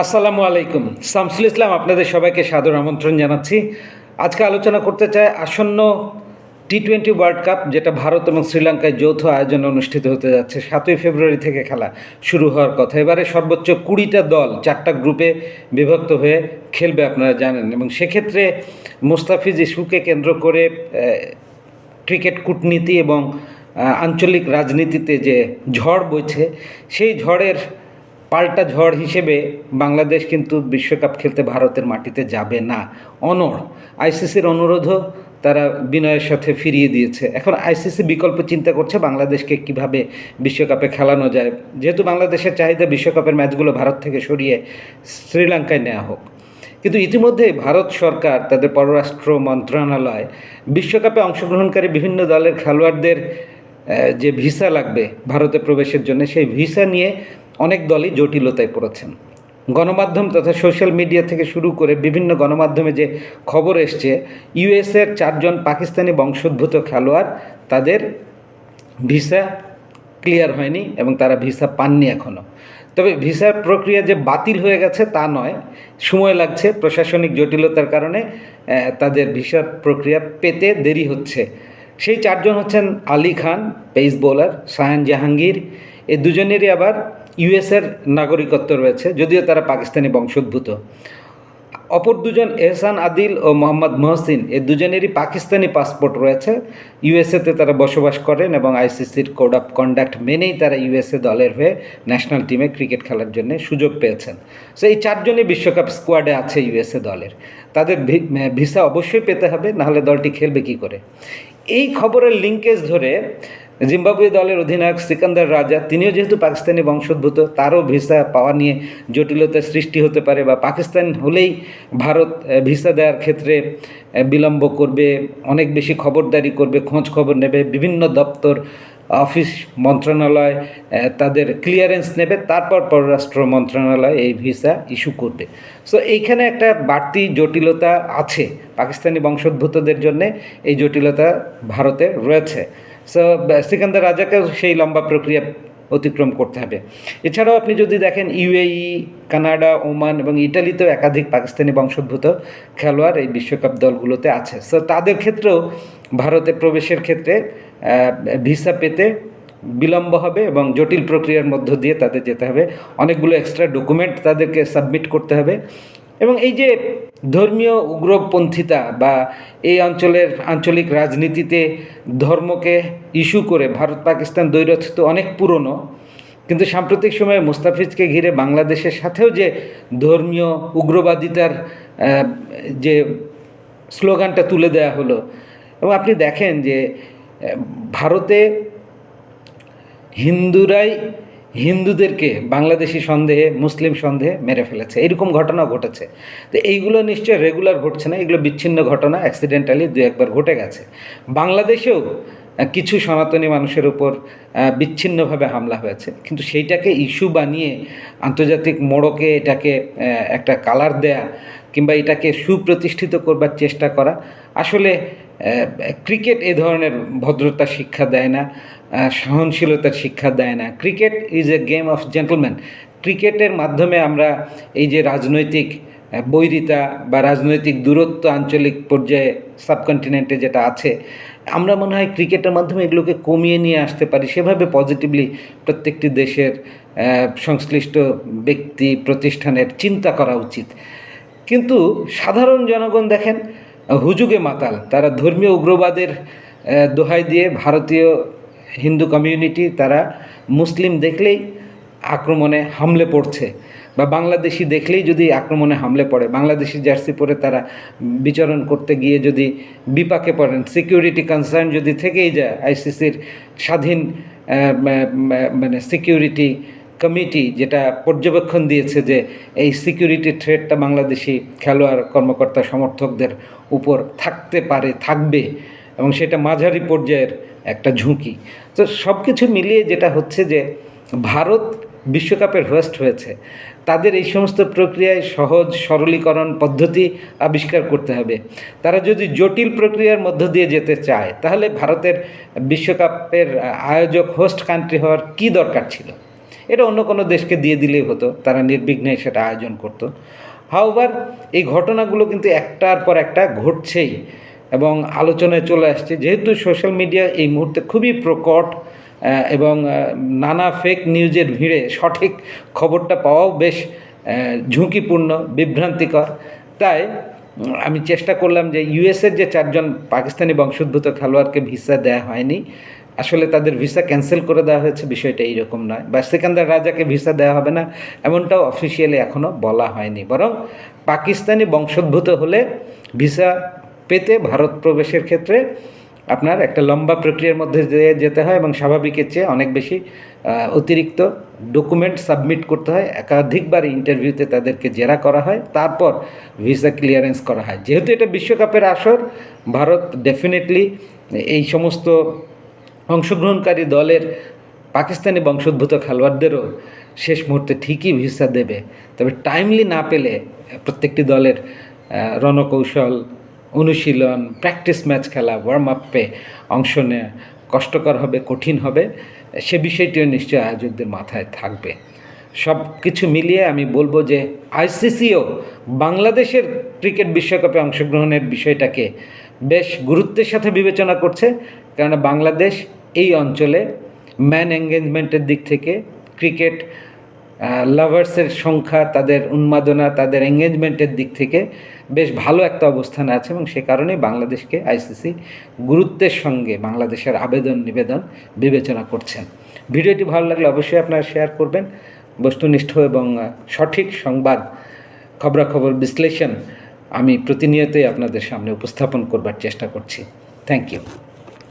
আসসালামু আলাইকুম। শামসুল ইসলাম, আপনাদের সবাইকে সাদর আমন্ত্রণ জানাচ্ছি। আজকে আলোচনা করতে চাই আসন্ন টি টোয়েন্টি ওয়ার্ল্ড কাপ যেটা ভারত এবং শ্রীলঙ্কায় যৌথ আয়োজনে অনুষ্ঠিত হতে যাচ্ছে। সাতই ফেব্রুয়ারি থেকে খেলা শুরু হওয়ার কথা। এবারে সর্বোচ্চ কুড়িটা দল, চারটা গ্রুপে বিভক্ত হয়ে খেলবে আপনারা জানেন। এবং সেক্ষেত্রে মুস্তাফিজ ইস্যুকে কেন্দ্র করে ক্রিকেট কূটনীতি এবং আঞ্চলিক রাজনীতিতে যে ঝড় বইছে, সেই ঝড়ের পাল্টা ঝড় হিসেবে বাংলাদেশ কিন্তু বিশ্বকাপ খেলতে ভারতের মাটিতে যাবে না। অনড়, আইসিসির অনুরোধও তারা বিনয়ের সাথে ফিরিয়ে দিয়েছে। এখন আইসিসি বিকল্প চিন্তা করছে বাংলাদেশকে কীভাবে বিশ্বকাপে খেলানো যায়। যেহেতু বাংলাদেশের চাহিদা বিশ্বকাপের ম্যাচগুলো ভারত থেকে সরিয়ে শ্রীলঙ্কায় নেওয়া হোক। কিন্তু ইতিমধ্যে ভারত সরকার, তাদের পররাষ্ট্র মন্ত্রণালয়, বিশ্বকাপে অংশগ্রহণকারী বিভিন্ন দলের খেলোয়াড়দের যে ভিসা লাগবে ভারতে প্রবেশের জন্য, সেই ভিসা নিয়ে অনেক দলই জটিলতায় পড়েছেন। গণমাধ্যম তথা সোশ্যাল মিডিয়া থেকে শুরু করে বিভিন্ন গণমাধ্যমে যে খবর এসছে ইউএসের চারজন পাকিস্তানি বংশোদ্ভূত খেলোয়াড়, তাদের ভিসা ক্লিয়ার হয়নি এবং তারা ভিসা পাননি এখনও তবে ভিসার প্রক্রিয়া যে বাতিল হয়ে গেছে তা নয়, সময় লাগছে প্রশাসনিক জটিলতার কারণে তাদের ভিসার প্রক্রিয়া পেতে দেরি হচ্ছে। সেই চারজন হচ্ছেন আলী খান, পেস বোলার সায়ান জাহাঙ্গীর এই দুজনেরই আবার ইউএসের নাগরিকত্ব রয়েছে, যদিও তারা পাকিস্তানি বংশোদ্ভূত। অপর দুজন এহসান আদিল ও মোহাম্মদ মহসিন, এ দুজনেরই পাকিস্তানি পাসপোর্ট রয়েছে। ইউএসএতে তারা বসবাস করেন এবং আইসিসির কোড অফ কন্ডাক্ট মেনেই তারা ইউএসএ দলের হয়ে ন্যাশনাল টিমে ক্রিকেট খেলার জন্য সুযোগ পেয়েছেন। সো এই চারজনই বিশ্বকাপ স্কোয়াডে আছে ইউএসএ দলের। তাদের ভিসা অবশ্যই পেতে হবে, নাহলে দলটি খেলবে কি করে? এই খবরের লিঙ্কেজ ধরে জিম্বাবুয়ে দলের অধিনায়ক সিকান্দার রাজা, তিনিও যেহেতু পাকিস্তানি বংশোদ্ভূত, তারও ভিসা পাওয়া নিয়ে জটিলতার সৃষ্টি হতে পারে বা পাকিস্তান হলেই ভারত ভিসা দেওয়ার ক্ষেত্রে বিলম্ব করবে, অনেক বেশি খবরদারি করবে, খোঁজ খবর নেবে, বিভিন্ন দপ্তর, অফিস মন্ত্রণালয় তাদের ক্লিয়ারেন্স নেবে, তারপর পররাষ্ট্র মন্ত্রণালয় এই ভিসা ইস্যু করবে। সো এইখানে একটা বাড়তি জটিলতা আছে পাকিস্তানি বংশোদ্ভূতদের জন্যে, এই জটিলতা ভারতে রয়েছে। সো সিকান্দার রাজাকেও সেই লম্বা প্রক্রিয়া অতিক্রম করতে হবে। এছাড়াও আপনি যদি দেখেন ইউএই, কানাডা, ওমান এবং ইটালিতেও একাধিক পাকিস্তানি বংশোদ্ভূত খেলোয়াড় এই বিশ্বকাপ দলগুলোতে আছে। সো তাদের ক্ষেত্রেও ভারতে প্রবেশের ক্ষেত্রে ভিসা পেতে বিলম্ব হবে এবং জটিল প্রক্রিয়ার মধ্য দিয়ে তাদের যেতে হবে। অনেকগুলো এক্সট্রা ডকুমেন্ট তাদেরকে সাবমিট করতে হবে। এবং এই যে ধর্মীয় উগ্রপন্থিতা বা এই অঞ্চলের আঞ্চলিক রাজনীতিতে ধর্মকে ইস্যু করে ভারত পাকিস্তান দ্বৈরথ তো অনেক পুরনো, কিন্তু সাম্প্রতিক সময়ে মুস্তাফিজকে ঘিরে বাংলাদেশের সাথেও যে ধর্মীয় উগ্রবাদিতার যে স্লোগানটা তুলে দেওয়া হলো, এবং আপনি দেখেন যে ভারতে হিন্দুরাই হিন্দুদেরকে বাংলাদেশি সন্দেহে, মুসলিম সন্দেহে মেরে ফেলেছে। এরকম ঘটনাও ঘটেছে। তো এইগুলো নিশ্চয় রেগুলার ঘটছে না, এগুলো বিচ্ছিন্ন ঘটনা অ্যাক্সিডেন্টালি দু একবার ঘটে গেছে। বাংলাদেশেও কিছু সনাতনী মানুষের উপর বিচ্ছিন্নভাবে হামলা হয়েছে। কিন্তু সেইটাকে ইস্যু বানিয়ে আন্তর্জাতিক মোড়কে এটাকে একটা কালার দেয়া কিংবা এটাকে সুপ্রতিষ্ঠিত করবার চেষ্টা করা, আসলে ক্রিকেট এ ধরনের ভদ্রতার শিক্ষা দেয় না সহনশীলতার শিক্ষা দেয় না। Cricket is a game of gentleman ক্রিকেটের মাধ্যমে আমরা এই যে রাজনৈতিক বৈরিতা বা রাজনৈতিক দূরত্ব আঞ্চলিক পর্যায়ে সাবকন্টিনেন্টে যেটা আছে, আমরা মনে হয় ক্রিকেটের মাধ্যমে এগুলোকে কমিয়ে নিয়ে আসতে পারি। সেভাবে পজিটিভলি প্রত্যেকটি দেশের সংশ্লিষ্ট ব্যক্তি, প্রতিষ্ঠানের চিন্তা করা উচিত। কিন্তু সাধারণ জনগণ দেখেন হুজুগে মাতাল, তারা ধর্মীয় উগ্রবাদের দোহাই দিয়ে ভারতীয় হিন্দু কমিউনিটি তারা মুসলিম দেখলেই আক্রমণে হামলে পড়ছে বা বাংলাদেশি দেখলেই যদি আক্রমণে হামলে পড়ে, বাংলাদেশি জার্সি পরে তারা বিচরণ করতে গিয়ে যদি বিপাকে পড়েন সিকিউরিটি কনসার্ন যদি থেকেই যায় আইসিসির স্বাধীন মানে সিকিউরিটি কমিটি যেটা পর্যবেক্ষণ দিয়েছে যে এই সিকিউরিটি থ্রেটটা বাংলাদেশি খেলোয়াড় কর্মকর্তা সমর্থকদের উপর থাকতে পারে, থাকবে এবং সেটা মাঝারি পর্যায়ের একটা ঝুঁকি। তো সব কিছু মিলিয়ে যেটা হচ্ছে যে ভারত বিশ্বকাপের হোস্ট হয়েছে। তাদের এই সমস্ত প্রক্রিয়ায় সহজ সরলীকরণ পদ্ধতি আবিষ্কার করতে হবে। তারা যদি জটিল প্রক্রিয়ার মধ্য দিয়ে যেতে চায়, তাহলে ভারতের বিশ্বকাপের আয়োজক হোস্ট কান্ট্রি হওয়ার কী দরকার ছিল? এটা অন্য কোনো দেশকে দিয়ে দিলেই হতো, তারা নির্বিঘ্নে সেটা আয়োজন করতো। হাওবার এই ঘটনাগুলো কিন্তু একটার পর একটা ঘটছেই এবং আলোচনায় চলে আসছে। যেহেতু সোশ্যাল মিডিয়া এই মুহূর্তে খুবই প্রকট এবং নানা ফেক নিউজের ভিড়ে সঠিক খবরটা পাওয়াও বেশ ঝুঁকিপূর্ণ, বিভ্রান্তিকর। তাই, আমি চেষ্টা করলাম যে ইউএসের যে চারজন পাকিস্তানি বংশোদ্ভূত খেলোয়াড়কে ভিসা দেওয়া হয়নি আসলে তাদের ভিসা ক্যান্সেল করে দেওয়া হয়েছে, বিষয়টা এইরকম নয়। বা সেকান্দার রাজাকে ভিসা দেওয়া হবে না, এমনটাও অফিসিয়ালি এখনও বলা হয়নি। বরং পাকিস্তানি বংশোদ্ভূত হলে ভিসা পেতে ভারত প্রবেশের ক্ষেত্রে আপনার একটা লম্বা প্রক্রিয়ার মধ্যে দিয়ে যেতে হয় এবং স্বাভাবিকের চেয়ে অনেক বেশি অতিরিক্ত ডকুমেন্ট সাবমিট করতে হয়। একাধিকবার ইন্টারভিউতে তাদেরকে জেরা করা হয়, তারপর ভিসা ক্লিয়ারেন্স করা হয়। যেহেতু এটা বিশ্বকাপের আসর, ভারত ডেফিনেটলি এই সমস্ত অংশগ্রহণকারী দলের পাকিস্তানি বংশোদ্ভূত খেলোয়াড়দেরও শেষ মুহূর্তে ঠিকই ভিসা দেবে। তবে টাইমলি না পেলে প্রত্যেকটি দলের রণকৌশল, অনুশীলন প্র্যাকটিস ম্যাচ খেলা ওয়ার্ম আপে অংশ নেওয়া কষ্টকর হবে, কঠিন হবে, সে বিষয়টিও নিশ্চয়ই আয়োজকদের মাথায় থাকবে। সব কিছু মিলিয়ে আমি বলব যে আইসিসিও বাংলাদেশের ক্রিকেট বিশ্বকাপে অংশগ্রহণের বিষয়টাকে বেশ গুরুত্বের সাথে বিবেচনা করছে, কেননা বাংলাদেশ এই অঞ্চলে ম্যান এঙ্গেজমেন্টের দিক থেকে ক্রিকেট লাভার্সের সংখ্যা, তাদের উন্মাদনা, তাদের এঙ্গেজমেন্টের দিক থেকে বেশ ভালো একটা অবস্থানে আছে এবং সে কারণেই বাংলাদেশকে আইসিসি গুরুত্বের সঙ্গে বাংলাদেশের আবেদন নিবেদন বিবেচনা করছেন। ভিডিওটি ভালো লাগলে অবশ্যই আপনারা শেয়ার করবেন। বস্তুনিষ্ঠ এবং সঠিক সংবাদ, খবরাখবর বিশ্লেষণ আমি প্রতিনিয়তই আপনাদের সামনে উপস্থাপন করবার চেষ্টা করছি। Thank you